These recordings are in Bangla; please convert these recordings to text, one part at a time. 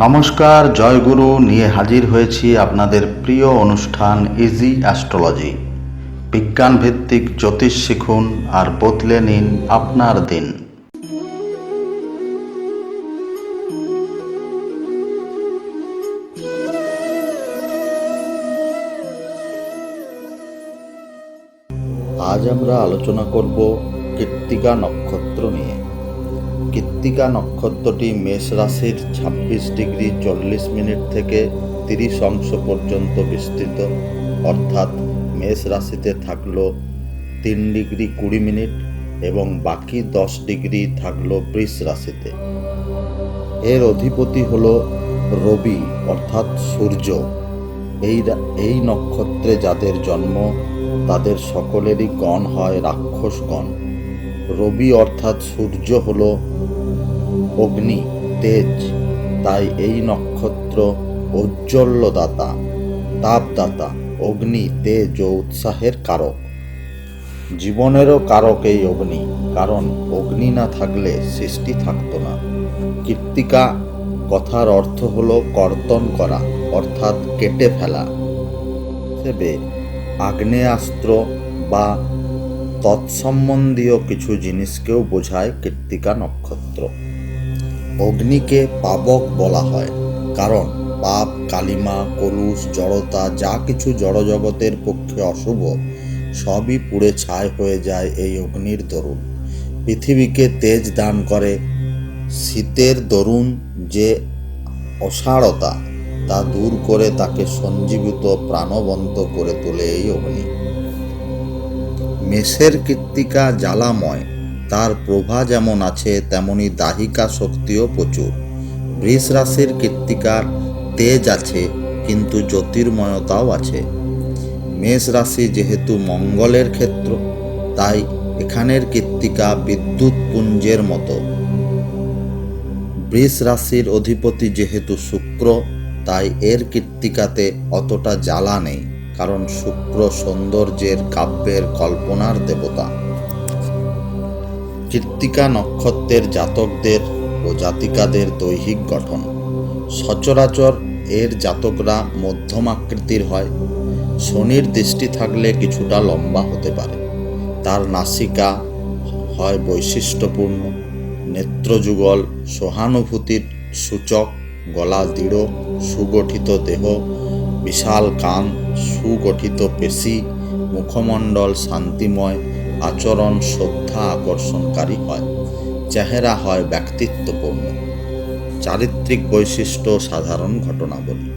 নমস্কার, জয়গুরু, নিয়ে হাজির হয়েছি আপনাদের প্রিয় অনুষ্ঠান ইজি অ্যাস্ট্রোলজি বিজ্ঞান ভিত্তিক জ্যোতিষ শিখুন আর বদলে নিন আপনার দিন। আজ আমরা আলোচনা করব কৃত্তিকা নক্ষত্র নিয়ে। কৃত্তিকা নক্ষত্রটি মেষ রাশির ছাব্বিশ ডিগ্রি চল্লিশ মিনিট থেকে তিরিশ অংশ পর্যন্ত বিস্তৃত। অর্থাৎ মেষ রাশিতে থাকল তিন ডিগ্রি কুড়ি মিনিট এবং বাকি দশ ডিগ্রি থাকল বৃষ রাশিতে। এর অধিপতি হলো রবি, অর্থাৎ সূর্য। এই এই নক্ষত্রে যাদের জন্ম, তাদের সকলেরই গণ হয় রাক্ষসগণ। রবি, অর্থাৎ সূর্য হলো অগ্নি, তেজ, তাই এই নক্ষত্র ঔজ্জ্বল্যদাতা, তাপদাতা, অগ্নি, তেজ ও উৎসাহের কারক। জীবনেরও কারক এই অগ্নি, কারণ অগ্নি না থাকলে সৃষ্টি থাকতো না। কৃত্তিকা কথার অর্থ হলো কর্তন করা, অর্থাৎ কেটে ফেলা। হিসেবে আগ্নেয়াস্ত্র বা তৎসম্বন্ধীয় কিছু জিনিসকেও বোঝায় কৃত্তিকা নক্ষত্র। অগ্নিকে পাবক বলা হয়। কারণ পাপ, কালিমা কলুষ জড়তা, যা কিছু জড়জগতের পক্ষে অশুভ, সবই পুড়ে ছাই হয়ে যায় এই অগ্নির দরুন। পৃথিবীকে তেজ দান করে শীতের দরুন যে অসারতা, তা দূর করে তাকে সঞ্জীবিত, প্রাণবন্ত করে তোলে এই অগ্নি। মেষের কৃত্তিকা জ্বালাময় তার প্রভা যেমন আছে, তেমনি দাহিকা শক্তিও প্রচুর। বৃষ রাশির কৃত্তিকার তেজ আছে, কিন্তু জ্যোতির্ময়তাও আছে। মেষ রাশি যেহেতু মঙ্গলের ক্ষেত্র, তাই এখানের কৃত্তিকা বিদ্যুৎ পুঞ্জের মতো। বৃষ রাশির অধিপতি যেহেতু শুক্র, তাই এর কৃত্তিকাতে অতটা জ্বালা নেই, কারণ শুক্র সৌন্দর্যের কাব্যের কল্পনার দেবতা। কৃত্তিকা নক্ষত্রের জাতকদের ও জাতিকাদের দৈহিক গঠন। সচরাচর এর জাতকরা মধ্যম আকৃতির হয়। শনির দৃষ্টি থাকলে কিছুটা লম্বা হতে পারে। তার নাসিকা হয় বৈশিষ্ট্যপূর্ণ। নেত্রযুগল, সহানুভূতির সূচক, গলা দৃঢ়, সুগঠিত দেহ, বিশাল কান, সুগঠিত পেশি, মুখমণ্ডল শান্তিময় আচরণ শ্রদ্ধা আকর্ষণকারী হয়। চেহারা হয় ব্যক্তিত্বপূর্ণ। চারিত্রিক বৈশিষ্ট্য সাধারণ ঘটনাবলী।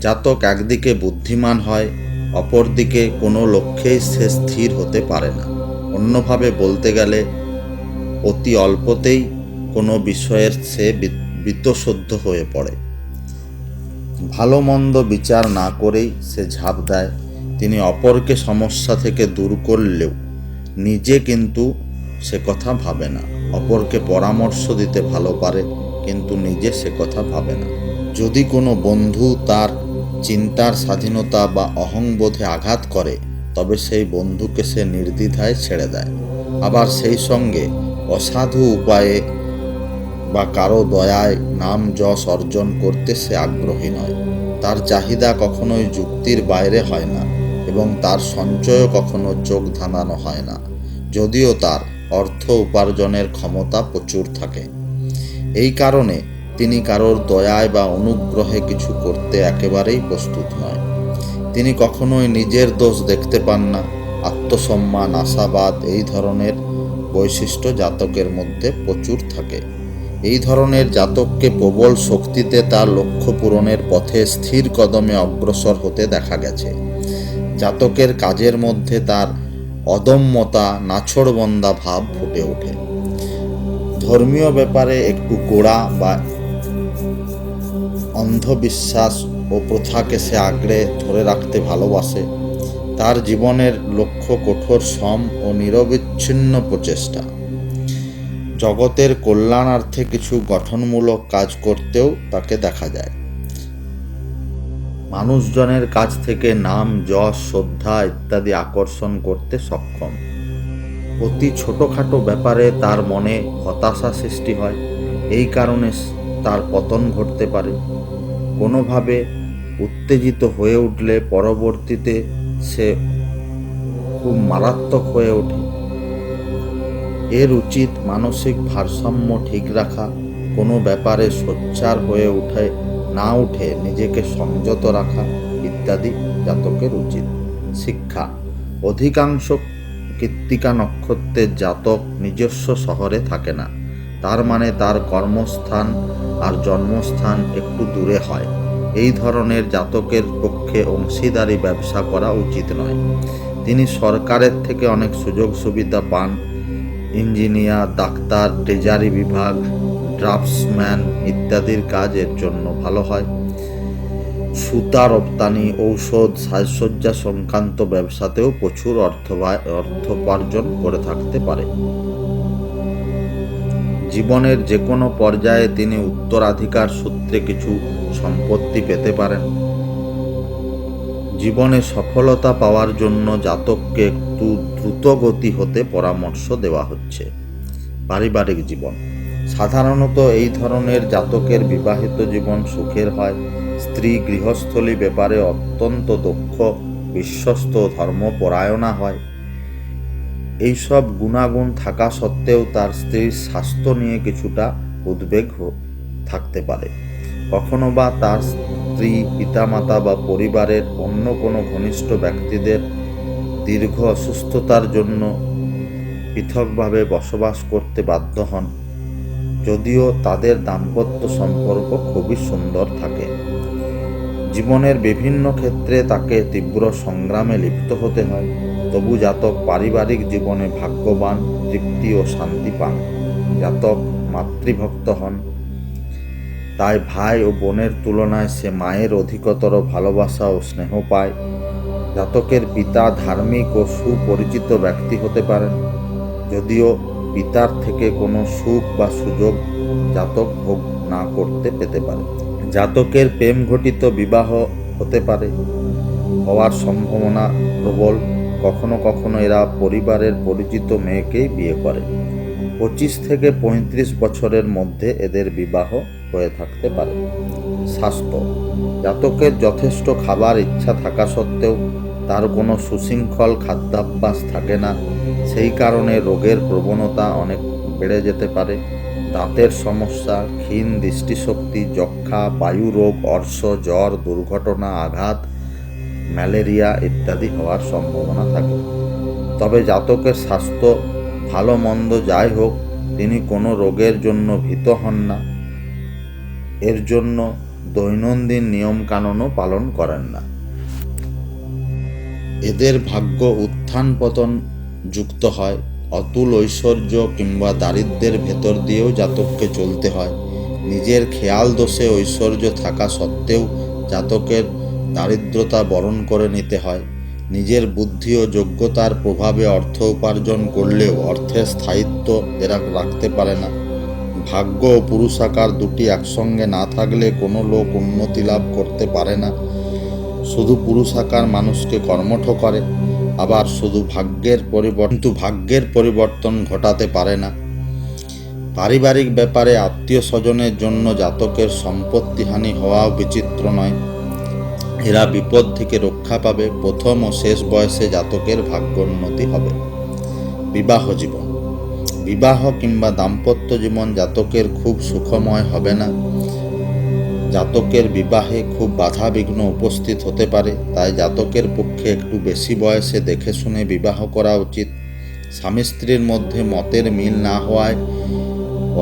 জাতক একদিকে বুদ্ধিমান হয়, অপরদিকে কোনো লক্ষ্যেই সে স্থির হতে পারে না। অন্যভাবে বলতে গেলে, অতি অল্পতেই কোনো বিষয়ের সে বি- বীতসদ্ধ হয়ে পড়ে। ভালো মন্দ বিচার না করেই সে ঝাঁপ দেয়। তিনি অপরকে সমস্যা থেকে দূর করলেও নিজে কিন্তু সে কথা ভাবে না। অপরকে পরামর্শ দিতে ভালো পারে, কিন্তু নিজে সে কথা ভাবে না। যদি কোনো বন্ধু তার চিন্তার স্বাধীনতা বা অহংবোধে আঘাত করে, তবে সেই বন্ধুকে সে নির্দ্বিধায় ছেড়ে দেয়। আবার সেই সঙ্গে অসাধু উপায়ে বা কারও দয়ায় নাম যশ অর্জন করতে সে আগ্রহী নয়। তার চাহিদা কখনোই যুক্তির বাইরে হয় না। এবং তার সঞ্চয়ও কখনো চোখ ধাঁধানো হয় না, যদিও তার অর্থ উপার্জনের ক্ষমতা প্রচুর থাকে। এই কারণে তিনি কারোর দয়ায় বা অনুগ্রহে কিছু করতে একেবারেই প্রস্তুত নয়। তিনি কখনোই নিজের দোষ দেখতে পান না। আত্মসম্মান, আশাবাদ, এই ধরনের বৈশিষ্ট্য জাতকের মধ্যে প্রচুর থাকে। এই ধরনের জাতককে প্রবল শক্তিতে তার লক্ষ্য পূরণের পথে স্থির কদমে অগ্রসর হতে দেখা গেছে। জাতকের কাজের মধ্যে তার অদম্যতা নাছড়বন্দা ভাব ফুটে ওঠে। ধর্মীয় ব্যাপারে একটু গোড়া বা অন্ধবিশ্বাস ও প্রথাকে সে আঁকড়ে ধরে রাখতে ভালোবাসে, তার জীবনের লক্ষ্য কঠোর শ্রম ও নিরবিচ্ছিন্ন প্রচেষ্টা। জগতের কল্যাণার্থে কিছু গঠনমূলক কাজ করতেও তাকে দেখা যায়। মানুষজনের কাছ থেকে নাম, যশ, শ্রদ্ধা ইত্যাদি আকর্ষণ করতে সক্ষম। অতি ছোটোখাটো ব্যাপারে তার মনে হতাশা সৃষ্টি হয়। এই কারণে তার পতন ঘটতে পারে। কোনোভাবে উত্তেজিত হয়ে উঠলে পরবর্তীতে সে খুব মারাত্মক হয়ে ওঠে। এর উচিত মানসিক ভারসাম্য ঠিক রাখা, কোনো ব্যাপারে সোচ্চার হয়ে উঠে না উঠে নিজেকে সংযত রাখা ইত্যাদি জাতকের উচিত। শিক্ষা। অধিকাংশ কৃত্তিকা নক্ষত্রের জাতক নিজস্ব শহরে থাকে না। তার মানে তার কর্মস্থান আর জন্মস্থান একটু দূরে হয়। এই ধরনের জাতকের পক্ষে অংশীদারি ব্যবসা করা উচিত নয়। তিনি সরকারের থেকে অনেক সুযোগ সুবিধা পান। ইঞ্জিনিয়ার, ডাক্তার, ট্রেজারি বিভাগ ড্রাফটসম্যান ইত্যাদির কাজের জন্য ভালো হয়। সুতা রপ্তানি, ঔষধ, সাজসজ্জা সংক্রান্ত ব্যবসাতেও প্রচুর অর্থ অর্থোপার্জন করে থাকতে পারে। জীবনের যে কোনো পর্যায়ে তিনি উত্তরাধিকার সূত্রে কিছু সম্পত্তি পেতে পারেন। জীবনে সফলতা পাওয়ার জন্য জাতককে একটু দ্রুত গতি হতে পরামর্শ দেওয়া হচ্ছে। পারিবারিক জীবন। সাধারণত এই ধরনের জাতকের বিবাহিত জীবন সুখের হয়। স্ত্রী গৃহস্থলী ব্যাপারে অত্যন্ত দক্ষ, বিশ্বস্ত ধর্মপরায়ণা হয়। এইসব গুণাগুণ থাকা সত্ত্বেও তার স্ত্রীর স্বাস্থ্য নিয়ে কিছুটা উদ্বেগ থাকতে পারে। কখনো বা তার স্ত্রী, পিতামাতা বা পরিবারের অন্য কোনো ঘনিষ্ঠ ব্যক্তিদের দীর্ঘ অসুস্থতার জন্য পৃথকভাবে বসবাস করতে বাধ্য হন। যদিও তাদের দাম্পত্য সম্পর্ক খুবই সুন্দর থাকে। জীবনের বিভিন্ন ক্ষেত্রে তাকে তীব্র সংগ্রামে লিপ্ত হতে হয়, তবু জাতক পারিবারিক জীবনে ভাগ্যবান, তৃপ্তি ও শান্তি পান। জাতক মাতৃভক্ত হন। তাই ভাই ও বোনের তুলনায় সে মায়ের অধিকতর ভালোবাসা ও স্নেহ পায়। জাতকের পিতা ধার্মিক ও সুপরিচিত ব্যক্তি হতে পারেন। যদিও পিতার থেকে কোনো সুখ বা সুযোগ জাতক ভোগ না করতে পেতে পারে। জাতকের প্রেম ঘটিত বিবাহ হতে পারে, হওয়ার সম্ভাবনা প্রবল। কখনো কখনো এরা পরিবারের পরিচিত মেয়েকেই বিয়ে করে। পঁচিশ থেকে পঁয়ত্রিশ বছরের মধ্যে এদের বিবাহ হয়ে থাকতে পারে। স্বাস্থ্য, জাতকের যথেষ্ট খাবার ইচ্ছা থাকা সত্ত্বেও তার কোনো সুশৃঙ্খল খাদ্যাভ্যাস থাকে না। সেই কারণে রোগের প্রবণতা অনেক বেড়ে যেতে পারে। দাঁতের সমস্যা, ক্ষীণ দৃষ্টিশক্তি, যক্ষা, বায়ু রোগ, অর্শ, জ্বর, দুর্ঘটনা, আঘাত, ম্যালেরিয়া ইত্যাদি হওয়ার সম্ভাবনা থাকে। তবে জাতকের স্বাস্থ্য ভালো মন্দ যাই হোক, তিনি কোনো রোগের জন্য ভীত হন না। এর জন্য দৈনন্দিন নিয়মকানুনও পালন করেন না। এদের ভাগ্য উত্থান পতন যুক্ত হয়, অতুল ঐশ্বর্য কিংবা দারিদ্র্যের ভেতর দিয়েও জাতককে চলতে হয়। নিজের খেয়াল দোষে ঐশ্বর্য থাকা সত্ত্বেও জাতকের দারিদ্রতা বরণ করে নিতে হয়। নিজের বুদ্ধি ও যোগ্যতার প্রভাবে অর্থ উপার্জন করলেও অর্থের স্থায়িত্ব এরা রাখতে পারে না। ভাগ্য ও পুরুষাকার দুটি একসঙ্গে না থাকলে কোনো লোক উন্নতি লাভ করতে পারে না। শুধু পুরুষাকার মানুষকে কর্মঠ করে, আবার শুধু ভাগ্যের পরিবর্তন ভাগ্যের পরিবর্তন ঘটাতে পারে না। পারিবারিক ব্যাপারে আত্মীয় স্বজনের জন্য জাতকের সম্পত্তিহানি হওয়াও বিচিত্র নয়। এরা বিপদ থেকে রক্ষা পাবে, প্রথম ও শেষ বয়সে জাতকের ভাগ্যোন্নতি হবে। বিবাহ জীবন। বিবাহ কিংবা দাম্পত্য জীবন জাতকের খুব সুখময় হবে না। জাতকের বিবাহে খুব বাধা বিঘ্ন উপস্থিত হতে পারে, তাই জাতকের পক্ষে একটু বেশি বয়সে দেখে শুনে বিবাহ করা উচিত। স্বামী স্ত্রীর মধ্যে মতের মিল না হওয়ায়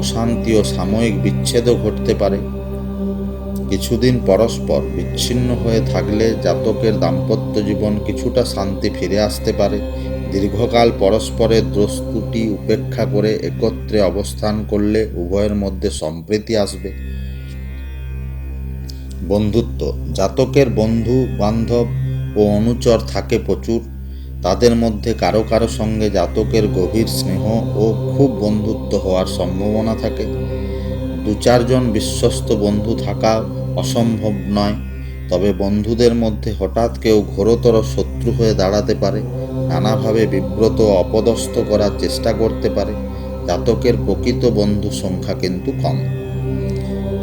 অশান্তি ও সাময়িক বিচ্ছেদও ঘটতে পারে। কিছুদিন পরস্পর বিচ্ছিন্ন হয়ে থাকলে জাতকের দাম্পত্য জীবন কিছুটা শান্তি ফিরে আসতে পারে। দীর্ঘকাল পরস্পরের দোষ ত্রুটি উপেক্ষা করে একত্রে অবস্থান করলে উভয়ের মধ্যে সম্প্রীতি আসবে। বন্ধুত্ব। জাতকের বন্ধু, বান্ধব ও অনুচর থাকে প্রচুর। তাদের মধ্যে কারও কারও সঙ্গে জাতকের গভীর স্নেহ ও খুব বন্ধুত্ব হওয়ার সম্ভাবনা থাকে। দু চারজন বিশ্বস্ত বন্ধু থাকা অসম্ভব নয়, তবে বন্ধুদের মধ্যে হঠাৎ কেউ ঘোরতর শত্রু হয়ে দাঁড়াতে পারে, নানাভাবে বিব্রত অপদস্থ করার চেষ্টা করতে পারে। জাতকের প্রকৃত বন্ধু সংখ্যা কিন্তু কম।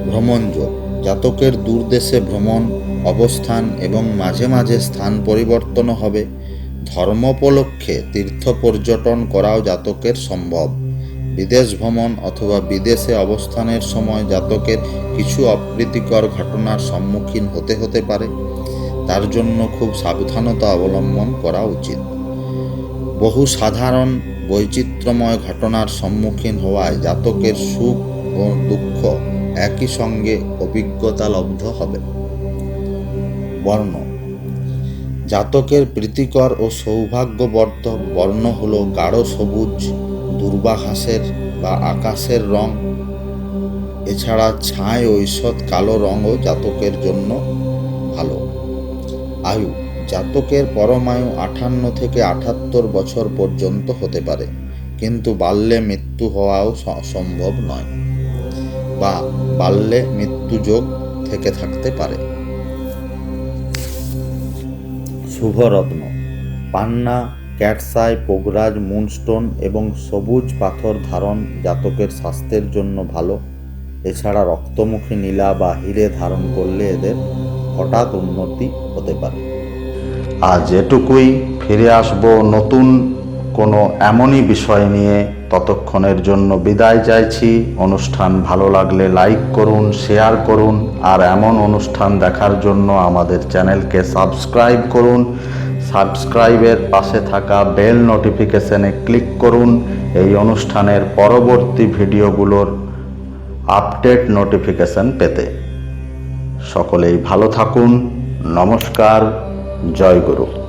ভ্রমণযোগ জাতকের দূরদেশে ভ্রমণ, অবস্থান এবং মাঝে মাঝে স্থান পরিবর্তন হবে। ধর্মোপলক্ষে তীর্থ পর্যটন করাও জাতকের সম্ভব। বিদেশ ভ্রমণ অথবা বিদেশে অবস্থানের সময় জাতকের কিছু অপ্রীতিকর ঘটনার সম্মুখীন হতে হতে পারে। তার জন্য খুব সাবধানতা অবলম্বন করা উচিত। বহু সাধারণ বৈচিত্র্যময় ঘটনার সম্মুখীন হওয়ায় জাতকের সুখ ও দুঃখ একই সঙ্গে অভিজ্ঞতা লব্ধ হবে। বর্ণ। জাতকের প্রীতিকর ও সৌভাগ্যবর্ধক বর্ণ হল গাঢ় সবুজ দুর্বাঘাসের বা আকাশের রং। এছাড়া ছাই ঈষৎ কালো রঙও জাতকের জন্য ভালো। আয়ু। জাতকের পরমায়ু আঠান্ন থেকে আটাত্তর বছর পর্যন্ত হতে পারে, কিন্তু বাল্যে মৃত্যু হওয়াও সম্ভব নয়। বা বাল্যে মৃত্যুযোগ থেকে থাকতে পারে। শুভরত্ন। পান্না, ক্যাটসাই, পোগরাজ, মুনস্টোন এবং সবুজ পাথর ধারণ জাতকের স্বাস্থ্যের জন্য ভালো। এছাড়া রক্তমুখী নীলা বা হিরে ধারণ করলে এদের হঠাৎ উন্নতি হতে পারে। আজ এটুকুই, ফিরে আসব নতুন কোনো এমনই বিষয় নিয়ে ততক্ষণের জন্য বিদায় চাইছি। অনুষ্ঠান ভালো লাগলে লাইক করুন শেয়ার করুন, আর এমন অনুষ্ঠান দেখার জন্য আমাদের চ্যানেলকে সাবস্ক্রাইব করুন। সাবস্ক্রাইবের পাশে থাকা বেল নোটিফিকেশনে ক্লিক করুন। এই অনুষ্ঠানের পরবর্তী ভিডিওগুলোর আপডেট নোটিফিকেশন পেতে। সকলেই ভালো থাকুন। নমস্কার, জয় গুরু।